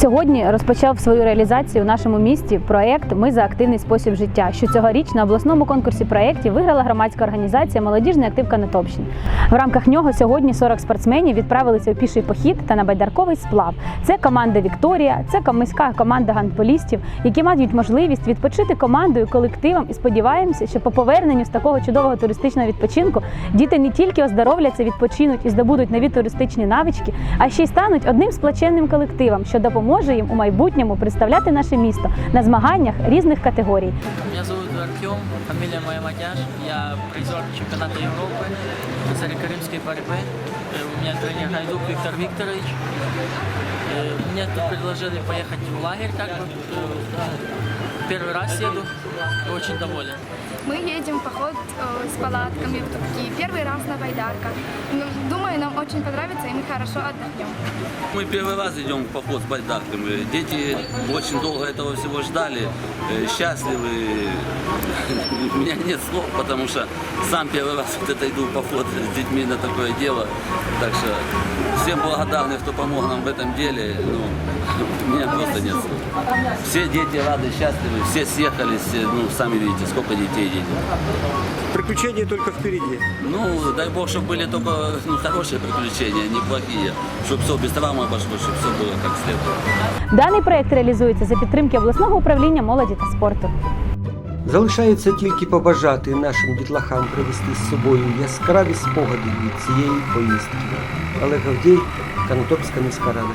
Сьогодні розпочав свою реалізацію в нашому місті проект Ми за активний спосіб життя, що цьогоріч на обласному конкурсі проєктів виграла громадська організація Молодіжний актив Канатопщини. В рамках нього сьогодні 40 спортсменів відправилися у піший похід та на байдарковий сплав. Це команда Вікторія, це міська команда гандболістів, які мають можливість відпочити командою, колективом і сподіваємося, що по поверненню з такого чудового туристичного відпочинку діти не тільки оздоровляться, відпочинуть і здобудуть нові туристичні навички, а ще й стануть одним сплаченним колективом, що допоможе їм у майбутньому представляти наше місто на змаганнях різних категорій. Меня зовут Артем, фамилия моя Матяш. Я призер чемпионата Европы по каримской борьбы. Э, У меня тренер Гайдук Виктор Викторович. Э, Мне тут предложили поехать в лагерь, как бы. Э, Первый раз еду, очень доволен. Мы едем в поход э, с палатками в Турки. Первый раз на байдарках. Ну, думаю, нам очень понравится, и мы Хорошо отдохнем. Мы первый раз идем в поход с байдарками. Дети очень долго этого всего ждали, э, счастливы. У меня нет слов, потому что сам первый раз вот это иду в поход с детьми на такое дело. Так что всем благодарны, кто помог нам в этом деле. Ну, у меня просто нет слов. Все дети рады, счастливы, все съехались, ну, сами видите, сколько детей едет. Приключения только впереди. Ну, дай бог, чтобы были только ну, хорошие приключения, не плохие. Чтобы все без травм обошлось, чтобы все было как следует. Даний проект реалізується за підтримки обласного управління молоді та спорту. Залишається тільки побажати нашим дітлахам привезти з собою яскраві спогади від цієї поїздки. Олег Авдій, Канатопська міська рада.